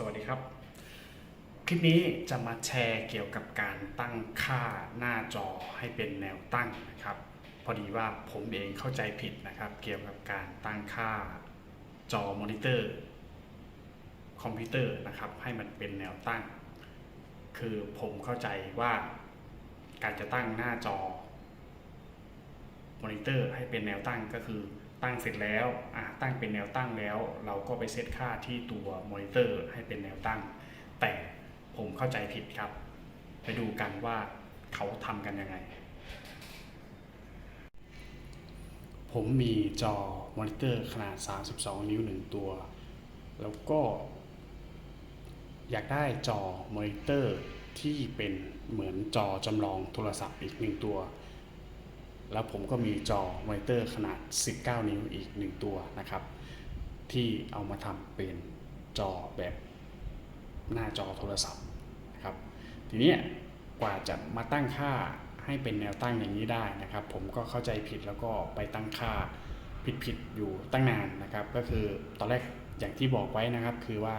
สวัสดีครับ คลิปนี้จะมาแชร์เกี่ยวกับการตั้งค่าหน้าจอให้เป็นแนวตั้งนะครับ พอดีว่าผมเองเข้าใจผิดนะครับ เกี่ยวกับการตั้งค่าจอมอนิเตอร์ คอมพิวเตอร์นะครับให้มันเป็นแนวตั้ง คือผมเข้าใจว่าการจะตั้งหน้าจอมอนิเตอร์ให้เป็นแนวตั้งก็คือ ตั้งเสร็จแล้วอะตั้งเป็นแนวตั้งแล้ว เราก็ไปเซตค่าที่ตัวมอนิเตอร์ให้เป็นแนวตั้ง แต่ผมเข้าใจผิดครับ ไปดูกันว่าเขาทำกันยังไง ผมมีจอมอนิเตอร์ขนาด 32 นิ้ว 1 ตัว แล้วก็ อยากได้จอมอนิเตอร์ที่เป็นเหมือนจอจำลองโทรศัพท์อีกหนึ่งตัว แล้วผมก็มีจอมอนิเตอร์ขนาด 19 นิ้วอีก 1 ตัวนะครับ ที่เอามาทำเป็นจอแบบหน้าจอโทรศัพท์นะครับ ทีนี้กว่าจะมาตั้งค่าให้เป็นแนวตั้งอย่างนี้ได้นะครับ ผมก็เข้าใจผิดแล้วก็ไปตั้งค่าผิดๆอยู่ตั้งนานนะครับ ก็คือตอนแรกอย่างที่บอกไว้นะครับคือว่า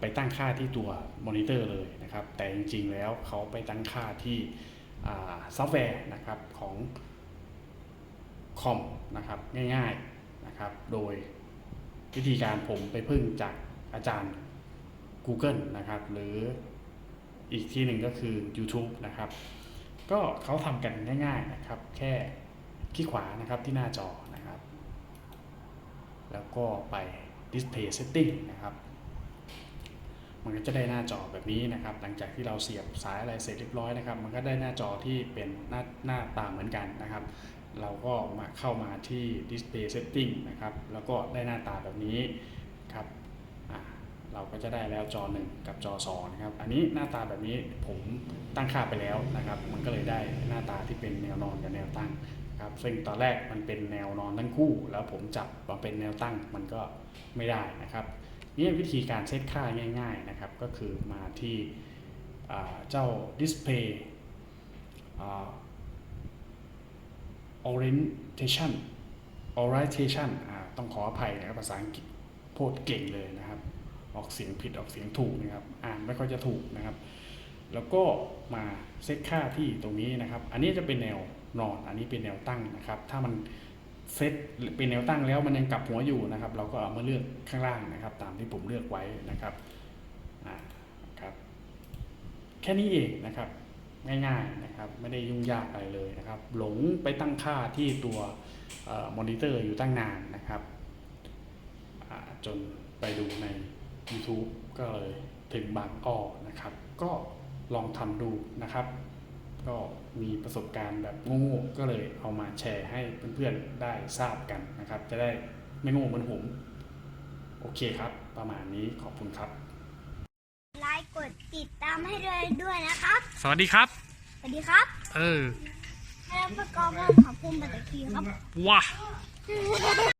ไปตั้งค่าที่ตัวมอนิเตอร์เลยนะครับ แต่จริงๆแล้วเขาไปตั้งค่าที่ ซอฟต์แวร์นะครับของคอมนะครับง่ายๆนะครับโดยวิธีการผมไปพึ่งจากอาจารย์ Google นะครับหรืออีกที่หนึ่งก็คือ YouTube นะครับ ก็เขาทำกันง่ายๆนะครับ แค่คลิกขวานะครับที่หน้าจอนะครับ แล้วก็ไป Display Setting นะครับ มันก็จะได้หน้าจอแบบนี้นะครับ หลังจากที่เราเสียบสายอะไรเสร็จเรียบร้อยนะครับ มันก็ได้หน้าจอที่เป็นหน้าหน้าตาเหมือนกันนะครับ เราก็มาเข้ามาที่ display setting นะครับ แล้วก็ได้หน้าตาแบบนี้ครับเราก็จะได้แล้วจอ 1 กับจอ2นะครับ อันนี้หน้าตาแบบนี้ผมตั้งค่าไปแล้วนะครับ มันก็เลยได้หน้าตาที่เป็นแนวนอนกับแนวตั้งครับซึ่งตอนแรกมันเป็นแนวนอนทั้งคู่ แล้วผมจับมาเป็นแนวตั้งมันก็ไม่ได้นะครับ นี่วิธีการเซตค่าง่าย ๆนะครับ ก็คือมาที่เจ้า display orientation orientation ต้องขออภัยนะครับภาษาอังกฤษโพดเก่งเลยนะครับ ออกเสียงผิดออกเสียงถูกนะครับ อ่านไม่ค่อยจะถูกนะครับ แล้วก็มาเซตค่าที่ตรงนี้นะครับ อันนี้จะเป็นแนวนอน อันนี้เป็นแนวตั้งนะครับ ถ้ามัน เซตเป็นแนวตั้งแล้วมันยังกลับหัวอยู่นะครับ เราก็เอามาเลือกข้างล่างนะครับ ตามที่ผมเลือกไว้นะครับอ่าครับ แค่นี้เองนะครับ ง่ายๆนะครับ ไม่ได้ยุ่งยากอะไรเลยนะครับ หลงไปตั้งค่าที่ตัวมอนิเตอร์อยู่ตั้งนานนะครับอ่าจนไปดูใน YouTube ก็เลยถึงบางอ้อนะครับ ก็ลองทำดูนะครับ ก็มีประสบการณ์แบบโง่ๆก็เลยเอามาแชร์ให้เพื่อนๆได้ทราบกันนะครับ จะได้ไม่โง่เหมือนผมโอเคครับ ประมาณนี้ขอบคุณครับ ไลค์กดติดตามให้ด้วยด้วยนะครับ สวัสดีครับ สวัสดีครับ เออแล้วประกอบกับขอบคุณบัตรคีครับ ว้า